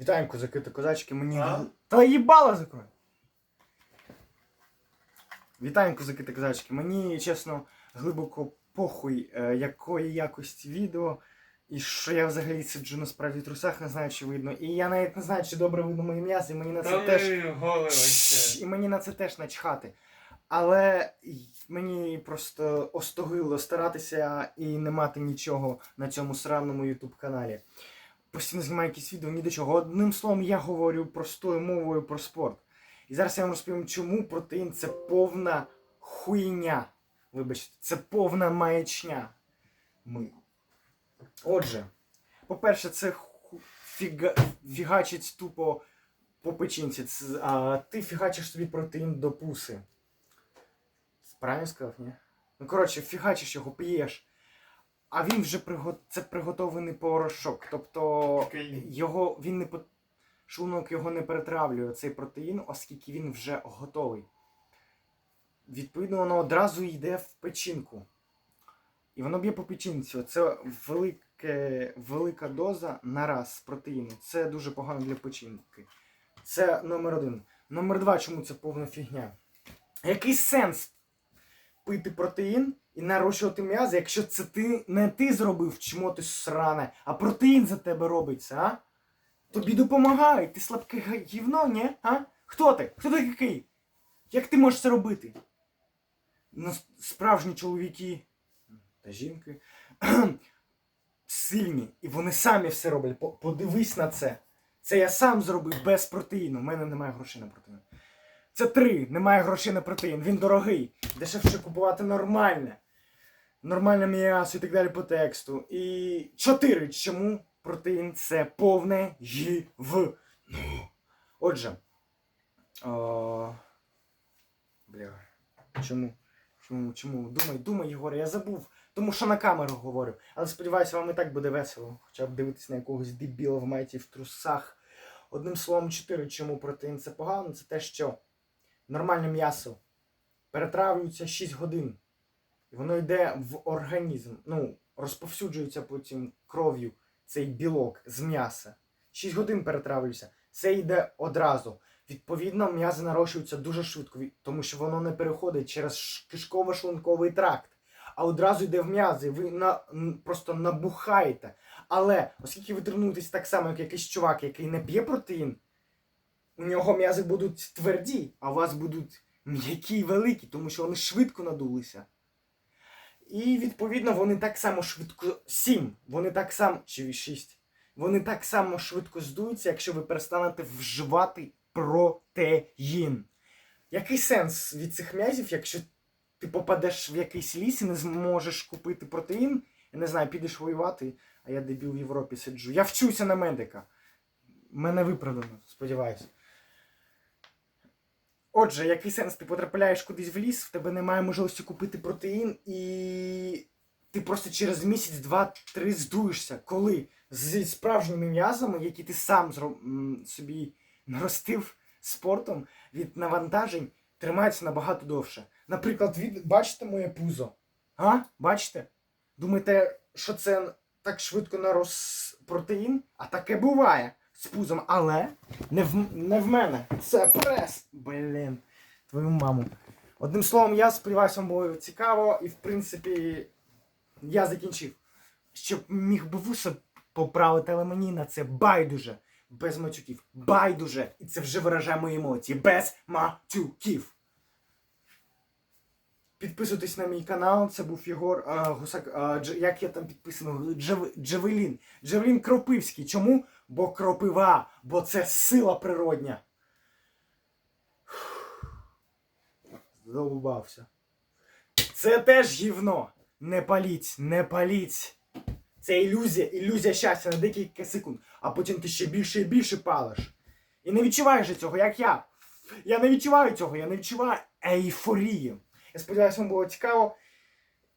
Вітаємо, козаки та козачки. Мені. А? Та їбало закрой! Вітаємо, козаки та козачки. Мені, чесно, глибоко похуй, е, якої якості відео. І що я взагалі сиджу насправді в трусах, не знаю, чи видно. І я навіть не знаю, чи добре видно моє м'ясо, і мені на це Та теж. І мені на це теж начхати. Але й- мені просто остогило старатися і не мати нічого на цьому сраному ютуб каналі. Постійно знімаю якісь відео ні до чого. Одним словом, я говорю простою мовою про спорт. І зараз я вам розповім, чому протеїн це повна хуйня. Вибачте, це повна маячня. Ми. Отже, по-перше, це фіга... фігачить тупо по печінці. Ц- А, ти фігачиш собі протеїн до пуси. Правильно сказав, ні? Ну, коротше, фігачиш його, п'єш. А він вже приго... це приготований порошок. Тобто його він не по... шлунок його не перетравлює цей протеїн, оскільки він вже готовий. Відповідно, воно одразу йде в печінку. І воно б'є по печінці. Це велике, велика доза на раз протеїну. Це дуже погано для печінки. Це номер один. Номер два, чому це повна фігня? Який сенс пити протеїн і нарощувати м'язи, якщо це ти не ти зробив чмо ти сране, а протеїн за тебе робиться, а? Тобі допомагають, ти слабке гівно, ні? А? Хто ти? Хто ти такий? Як ти можеш це робити? Ну, справжні чоловіки та жінки сильні, і вони самі все роблять. Подивись на це. Це я сам зробив без протеїну. У мене немає грошей на протеїн. Це три. Немає грошей на протеїн. Він дорогий. Дешевше купувати нормальне. Нормальне м'ясо і так далі по тексту. І чотири. Чому протеїн це повне гівно? Отже. О... Бля. Чому? Чому? Чому? Думай, думай, Єгоре, я забув. Тому що на камеру говорю. Але сподіваюся, вам і так буде весело. Хоча б дивитись на якогось дебіла в майті в трусах. Одним словом, чотири, чому протеїн це погано, це те, що нормальне м'ясо перетравлюється 6 годин. І воно йде в організм. Ну, розповсюджується потім кров'ю цей білок з м'яса. 6 годин перетравлюється. Це йде одразу. Відповідно, м'язи нарощуються дуже швидко, тому що воно не переходить через кишково-шлунковий тракт, а одразу йде в м'язи. Ви на, просто набухаєте. Але оскільки ви тренуєтесь так само, як якийсь чувак, який не п'є протеїн, у нього м'язи будуть тверді, а у вас будуть м'які і великі, тому що вони швидко надулися. І відповідно вони так само швидко. Сім. Вони так само. Чи шість. Вони так само швидко здуються, якщо ви перестанете вживати протеїн. Який сенс від цих м'язів, якщо ти попадеш в якийсь ліс і не зможеш купити протеїн? Я не знаю, підеш воювати, а я дебіл в Європі сиджу. Я вчуся на медика. Мене виправдано, сподіваюся. Отже, який сенс? Ти потрапляєш кудись в ліс, в тебе немає можливості купити протеїн, і ти просто через місяць, два, три здуєшся. Коли? Зі справжніми м'язами, які ти сам зро- собі наростив спортом від навантажень, тримаються набагато довше. Наприклад, від... бачите моє пузо? А? Бачите? Думаєте, що це так швидко нарос протеїн? А таке буває з пузом, але не в, не в мене. Це прес. Блін, твою маму. Одним словом, я сподіваюся, вам було цікаво, і в принципі я закінчив. Щоб міг би вуса поправити, але мені на це байдуже. Без матюків. Байдуже. І це вже виражає мої емоції. Без матюків. Підписуйтесь на мій канал, це був Єгор а, Гусак. А, Дж, як я там підписаний? Джав, Джавелін. Джавелін Кропивський. Чому? Бо кропива, бо це сила природня. Задовбався. Це теж гівно. Не паліть, не паліть. Це ілюзія, ілюзія щастя на декілька секунд, а потім ти ще більше і більше палиш. І не відчуваєш цього, як я. Я не відчуваю цього, я не відчуваю ейфорії. Я сподіваюся, вам було цікаво.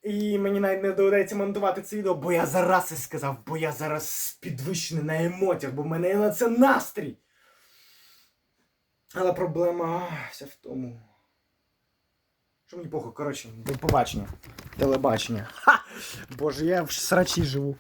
І мені навіть не доведеться монтувати це відео, бо я зараз це сказав, бо я зараз підвищений на емоціях, бо в мене є на це настрій. Але проблема вся в тому. Що мені похуй, коротше, до побачення. Телебачення. Ха! Боже, я в срачі живу.